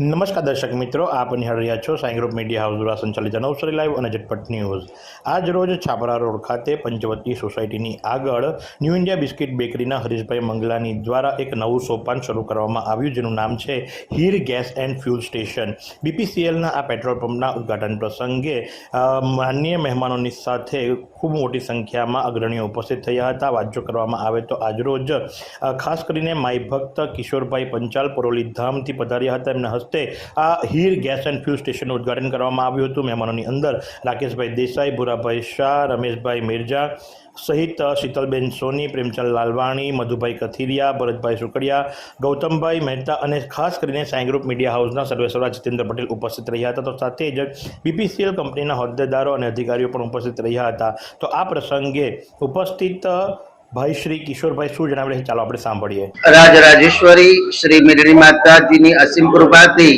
નમસ્કાર દર્શક મિત્રો, આપ નિહાળ રહ્યા છો સાઈ ગ્રુપ મીડિયા હાઉસ દ્વારા સંચાલિત નવસારી લાઈવ અને ઝટપટ ન્યૂઝ. આજ રોજ છાપરા રોડ ખાતે પંચવતી સોસાયટીની આગળ ન્યૂ ઇન્ડિયા બિસ્કિટ બેકરીના હરીશભાઈ મંગલાની દ્વારા એક નવું સોપાન શરૂ કરવામાં આવ્યું, જેનું નામ છે Heer gas and fuel station. બીપીસીએલના આ પેટ્રોલ પંપના ઉદ્ઘાટન પ્રસંગે માન્ય મહેમાનોની સાથે ખૂબ મોટી સંખ્યામાં અગ્રણીઓ ઉપસ્થિત થયા હતા. વાંચો કરવામાં આવે તો આજરોજ ખાસ કરીને માય ભક્ત કિશોરભાઈ પંચાલ પરોલી ધામથી પધાર્યા હતા. એમના હસ્તે આ હીર ગેસ એન્ડ ફ્યુલ સ્ટેશનનું ઉદ્ઘાટન કરવામાં આવ્યું હતું. મહેમાનોની અંદર રાકેશભાઈ દેસાઈ, ભૂરાભાઈ શાહ, રમેશભાઈ મિર્જા સહિત શીતલબેન સોની, પ્રેમચંદ લાલવાણી, મધુભાઈ કથિરિયા, ભરતભાઈ સુકડિયા, ગૌતમભાઈ મહેતા અને ખાસ કરીને સાઈ ગ્રુપ મીડિયા હાઉસના સર્વેસર્વા જીતેન્દ્ર પટેલ ઉપસ્થિત રહ્યા હતા. તો સાથે જ બીપીસીએલ કંપનીના હોદ્દેદારો અને અધિકારીઓ પણ ઉપસ્થિત રહ્યા હતા. તો આ પ્રસંગે ઉપસ્થિત ભાઈ શ્રી કિશોરભાઈ શું જણાવે છે? ચાલો આપણે સાંભળીએ. રાજરાજેશ્વરી શ્રી મેલડી માતાજીની અસીમ કૃપાથી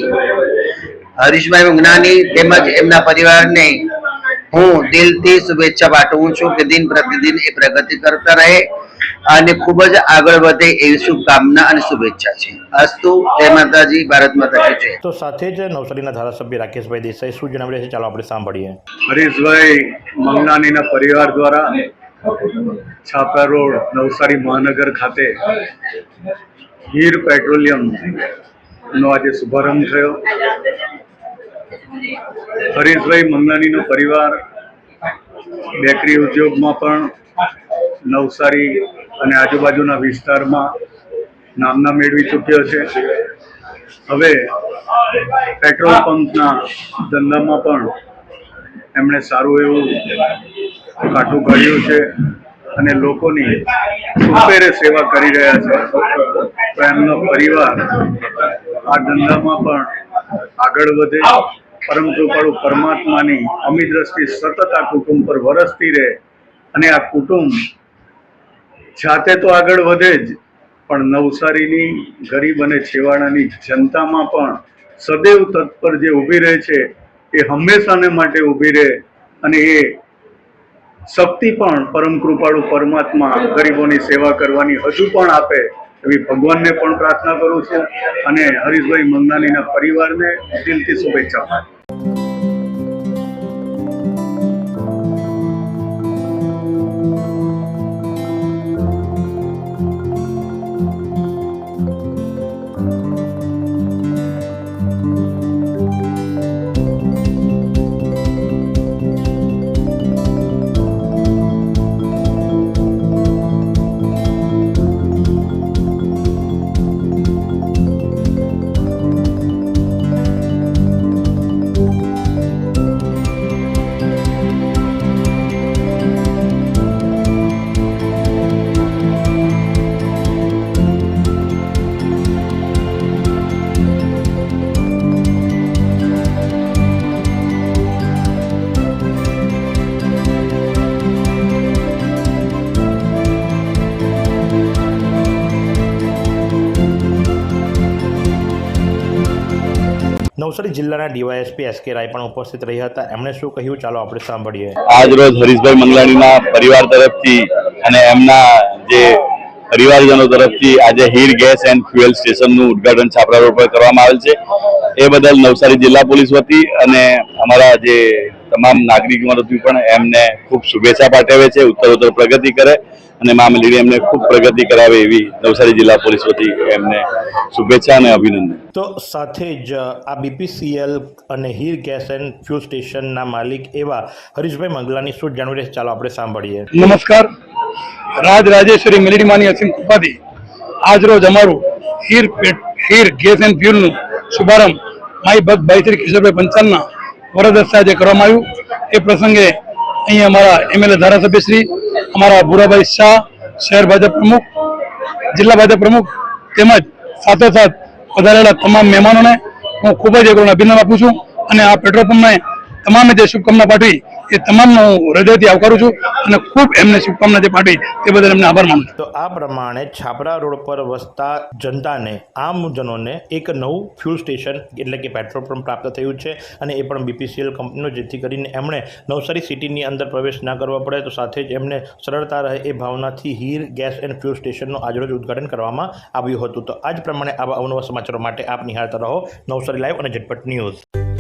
હરીશભાઈ ઉંગનાની તેમજ એમના પરિવારને હું દિલથી શુભેચ્છા પાઠવું છું કે દિન પ્રતિદિન એ પ્રગતિ કરતા રહે અને ખૂબ જ આગળ વધે એવી શુભકામના અને શુભેચ્છા છે. અસ્તુ જય માતાજી ભારત માતા છે જય. તો સાથે જ નવસારીના ધારાસભ્ય રાકેશભાઈ દેસાઈ શું જણાવી રહ્યા છે? ચાલો આપણે સાંભળીએ. હરીશભાઈ મંગનાનીના પરિવાર દ્વારા છાપરા રોડ, નવસારી મહાનગર ખાતે હીર પેટ્રોલિયમ નો આજે શુભારંભ થયો. હરીશભાઈ મંગલાનીનો પરિવાર, બેકરી ઉદ્યોગમાં પણ નવસારી અને આજુબાજુના વિસ્તારમાં નામના મેળવી ચૂક્યો છે. હવે પેટ્રોલ પંપના ધંધામાં પણ એમણે સારું એવું કાઠું કાઢ્યું છે અને લોકોની સુપેરે સેવા કરી રહ્યા છે. એમનો પરિવાર આ ધંધામાં પણ આગળ વધે. પરમ કૃપાળુ પરમાત્માની અમી દ્રષ્ટિ સતત આ કુટુંબ પર વરસતી રહે અને આ કુટુંબ જાતે તો આગળ વધે જ, પણ નવસારીની ગરીબ અને છેવાડાની જનતામાં પણ સદૈવ તત્પર જે ઊભી રહે છે, એ હંમેશાને માટે ઊભી રહે અને એ શક્તિ પણ પરમ કૃપાળુ પરમાત્મા ગરીબોની સેવા કરવાની હજુ પણ આપે, એવી ભગવાનને પણ પ્રાર્થના કરું છું અને હરીશભાઈ મંગનાનીના પરિવારને દિલથી શુભેચ્છા. નવસારી જિલ્લાના ડીવાયએસપી એસ કે રાય પણ ઉપસ્થિત રહ્યા હતા. એમણે શું કહ્યું? ચાલો આપણે સાંભળીએ. આજ રોજ હરીશભાઈ મંગલાણીના પરિવાર તરફથી અને એમના જે પરિવારજનો તરફથી આજે હીર ગેસ એન્ડ ફ્યુએલ સ્ટેશનનું ઉદ્ઘાટન છાપરા રોડ પર કરવામાં આવેલ છે. એ બદલ નવસારી જિલ્લા પોલીસ વતી અને અમારા જે તમામ નાગરિકો વતી પણ એમને ખૂબ શુભેચ્છા પાઠવે છે, ઉત્તરોત્તર પ્રગતિ કરે અને મા મેલડી એમને ખૂબ પ્રગતિ કરાવે એવી નવસારી જિલ્લા પોલીસ વતી એમને શુભેચ્છા અને અભિનંદન. તો સાથે જ આ બીપીસીએલ અને હીર ગેસ એન્ડ ફ્યુલ સ્ટેશનના માલિક એવા હરીશભાઈ મંગલાની શું જાણવી ચાલો આપણે સાંભળીએ. નમસ્કાર. રાજ રાજેશ્વરી મેલડીમાની અસીમ ઉપાધિ. આજ રોજ અમારું હીર હીર ગેસ એન્ડ ફ્યુલનું શુભારંભ માઈ ભક્ત ભાઈ શ્રી કિશોરભાઈ પંચાલના વરદસ્તે આજે કરવામાં આવ્યું. એ પ્રસંગે અહીં અમારા એમએલએ ધારાસભ્યશ્રી, અમારા ભૂરાભાઈ શાહ, શહેર ભાજપ પ્રમુખ, જિલ્લા ભાજપ પ્રમુખ તેમજ સાથોસાથ વધારેલા તમામ મહેમાનોને હું ખૂબ જ એમનો અભિનંદન આપું છું અને આ પેટ્રોલ પંપને તમામે જે શુભકામના પાઠવી એ તમામનો હૃદયથી આવકારું છું અને ખૂબ એમને શુભકામના જે પાઠવી તે બદલ એમને આભાર માનું તો આ પ્રમાણે છાપરા રોડ પર વસતા જનતાને, આમજનોને એક નવું ફ્યુલ સ્ટેશન એટલે કે પેટ્રોલ પંપ પ્રાપ્ત થયું છે અને એ પણ બીપીસીએલ કંપનીનો, જેથી કરીને એમણે નવસારી સિટીની અંદર પ્રવેશ ના કરવો પડે, તો સાથે જ એમને સરળતા રહે એ ભાવનાથી હીર, ગેસ એન્ડ ફ્યુલ સ્ટેશનનું આજરોજ ઉદ્ઘાટન કરવામાં આવ્યું હતું. તો આજ પ્રમાણે આવા અવનવા સમાચારો માટે આપ નિહાળતા રહો નવસારી લાઈવ અને ઝટપટ ન્યૂઝ.